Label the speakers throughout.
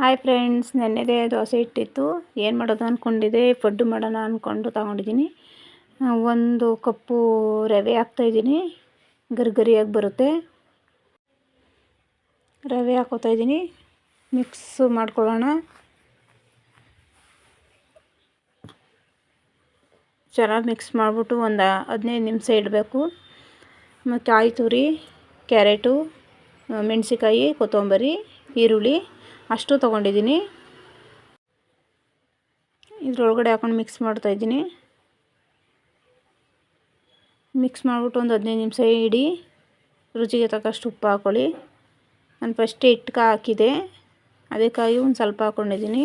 Speaker 1: Hi friends ನೆನ್ನೆದೇ ದೋಸೆ ಇಟ್ಟಿತ್ತು. ಏನು ಮಾಡೋದು ಅಂದ್ಕೊಂಡಿದ್ದೆ ಫುಡ್ಡು ಮಾಡೋಣ ಅಂದ್ಕೊಂಡು ತಗೊಂಡಿದ್ದೀನಿ. ಒಂದು ಕಪ್ಪು ರವೆ ಹಾಕ್ತಾಯಿದ್ದೀನಿ ಗರಿಗರಿಯಾಗಿ ಬರುತ್ತೆ. ರವೆ ಹಾಕೋತಾ ಇದ್ದೀನಿ. ಮಿಕ್ಸ್ ಮಾಡ್ಕೊಳ್ಳೋಣ. ಚೆನ್ನಾಗಿ ಮಿಕ್ಸ್ ಮಾಡಿಬಿಟ್ಟು ಒಂದು ಹದಿನೈದು ನಿಮಿಷ ಇಡಬೇಕು. ಮತ್ತು ಕಾಯಿ ತುರಿ, ಕ್ಯಾರೆಟು ಮೆಣಸಿಕಾಯಿ ಕೊತ್ತಂಬರಿ, ಈರುಳ್ಳಿ. ಅಷ್ಟು ತೊಗೊಂಡಿದ್ದೀನಿ. ಇದ್ರೊಳಗಡೆ ಹಾಕೊಂಡು ಮಿಕ್ಸ್ ಮಾಡ್ತಾಯಿದ್ದೀನಿ ಮಿಕ್ಸ್ ಮಾಡಿಬಿಟ್ಟು ಒಂದು ಹದಿನೈದು ನಿಮಿಷ ಇಡಿ. ರುಚಿಗೆ ತಕ್ಕಷ್ಟು ಉಪ್ಪು ಹಾಕ್ಕೊಳ್ಳಿ ನಾನು ಫಸ್ಟ್ ಹಿಟ್ಟು ಹಾಕಿದೆ. ಅದಕ್ಕಾಗಿ ಒಂದು ಸ್ವಲ್ಪ ಹಾಕ್ಕೊಂಡಿದ್ದೀನಿ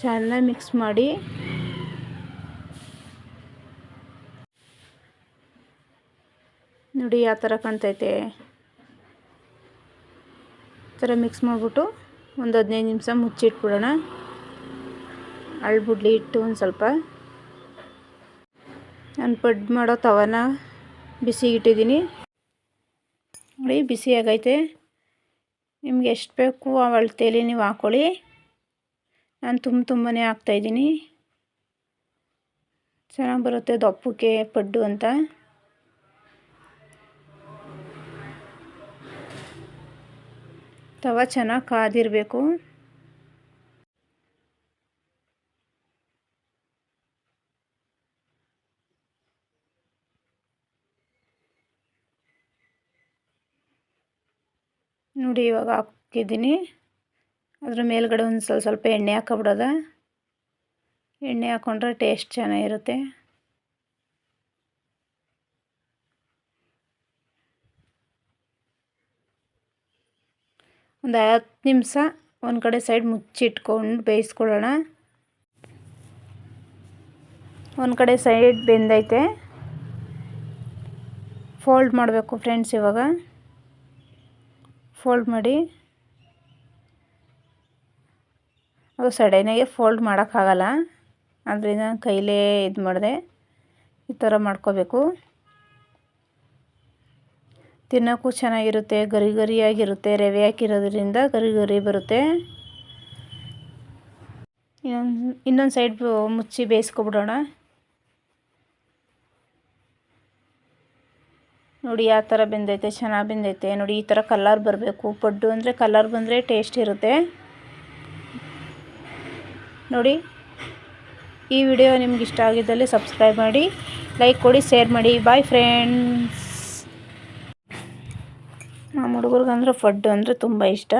Speaker 1: ಚೆನ್ನಾಗಿ ಮಿಕ್ಸ್ ಮಾಡಿ. ನೋಡಿ ಯಾವ ಥರ ಕಾಣ್ತೈತೆ ಥರ ಮಿಕ್ಸ್ ಮಾಡಿಬಿಟ್ಟು ಒಂದು ಹದಿನೈದು ನಿಮಿಷ ಮುಚ್ಚಿಟ್ಬಿಡೋಣ. ಅಳ್ಬುಡ್ಲಿ ಇಟ್ಟು ಒಂದು ಸ್ವಲ್ಪ. ನಾನು ಪಡ್ ಮಾಡೋ ತವನ ಬಿಸಿ ಇಟ್ಟಿದ್ದೀನಿ. ನೋಡಿ, ಬಿಸಿ ಆಗೈತೆ. ನಿಮ್ಗೆ ಎಷ್ಟು ಬೇಕು ಆ ಅಳತೆಯಲ್ಲಿ ನೀವು ಹಾಕ್ಕೊಳ್ಳಿ ನಾನು ತುಂಬ ತುಂಬನೇ ಹಾಕ್ತಾಯಿದ್ದೀನಿ ಚೆನ್ನಾಗಿ ಬರುತ್ತೆ ದಪ್ಪಕ್ಕೆ ಪಡ್ಡು ಅಂತ. ತವ ಚೆನ್ನಾಗಿ ಕಾದಿರಬೇಕು. ನೋಡಿ ಇವಾಗ ಹಾಕಿದ್ದೀನಿ. ಅದ್ರ ಮೇಲ್ಗಡೆ ಒಂದು ಸ್ವಲ್ಪ ಸ್ವಲ್ಪ ಎಣ್ಣೆ ಹಾಕಬಿಡೋದ. ಎಣ್ಣೆ ಹಾಕ್ಕೊಂಡ್ರೆ ಟೇಸ್ಟ್ ಚೆನ್ನಾಗಿರುತ್ತೆ. ಒಂದು ಹತ್ತು ನಿಮಿಷ ಒಂದು ಕಡೆ ಸೈಡ್ ಮುಚ್ಚಿಟ್ಕೊಂಡು ಬೇಯಿಸ್ಕೊಳ್ಳೋಣ. ಒಂದು ಕಡೆ ಸೈಡ್ ಬೆಂದೈತೆ. ಫೋಲ್ಡ್ ಮಾಡಬೇಕು ಫ್ರೆಂಡ್ಸ್ ಇವಾಗ. ಫೋಲ್ಡ್ ಮಾಡಿ. ಅದು ಸಡನ್ನಾಗೆ ಫೋಲ್ಡ್ ಮಾಡೋಕ್ಕಾಗಲ್ಲ. ಅದರಿಂದ ಕೈಲೇ ಇದು ಮಾಡಿದೆ ಈ ಥರ ಮಾಡ್ಕೋಬೇಕು. ತಿನ್ನೋಕ್ಕೂ ಚೆನ್ನಾಗಿರುತ್ತೆ, ಗರಿ ಗರಿಯಾಗಿರುತ್ತೆ, ರವೆ ಹಾಕಿರೋದ್ರಿಂದ ಗರಿ ಗರಿ ಬರುತ್ತೆ. ಇನ್ನೊಂದು ಇನ್ನೊಂದು ಸೈಡ್ ಮುಚ್ಚಿ ಬೇಯಿಸ್ಕೊಬಿಡೋಣ. ನೋಡಿ ಯಾವ ಥರ ಬೆಂದೈತೆ, ಚೆನ್ನಾಗಿ ಬೆಂದೈತೆ. ನೋಡಿ, ಈ ಥರ ಕಲರ್ ಬರಬೇಕು. ಪಡ್ಡು ಅಂದರೆ ಕಲರ್ ಬಂದರೆ ಟೇಸ್ಟ್ ಇರುತ್ತೆ. ನೋಡಿ, ಈ ವಿಡಿಯೋ ನಿಮ್ಗೆ ಇಷ್ಟ ಆಗಿದ್ದಲ್ಲಿ ಸಬ್ಸ್ಕ್ರೈಬ್ ಮಾಡಿ, ಲೈಕ್ ಕೊಡಿ, ಶೇರ್ ಮಾಡಿ. ಬಾಯ್ ಫ್ರೆಂಡ್ಸ್ ನಮ್ಮ ಹುಡುಗರಿಗಂದ್ರೆ ಫಡ್ಡು ಅಂದರೆ ತುಂಬ ಇಷ್ಟ.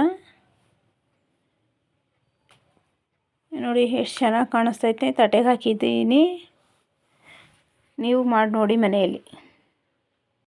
Speaker 1: ನೋಡಿ, ಎಷ್ಟು ಚೆನ್ನಾಗಿ ಕಾಣಿಸ್ತೈತೆ. ತಟೆಗೆ ಹಾಕಿದ್ದೀನಿ. ನೀವು ಮಾಡಿ ನೋಡಿ ಮನೆಯಲ್ಲಿ.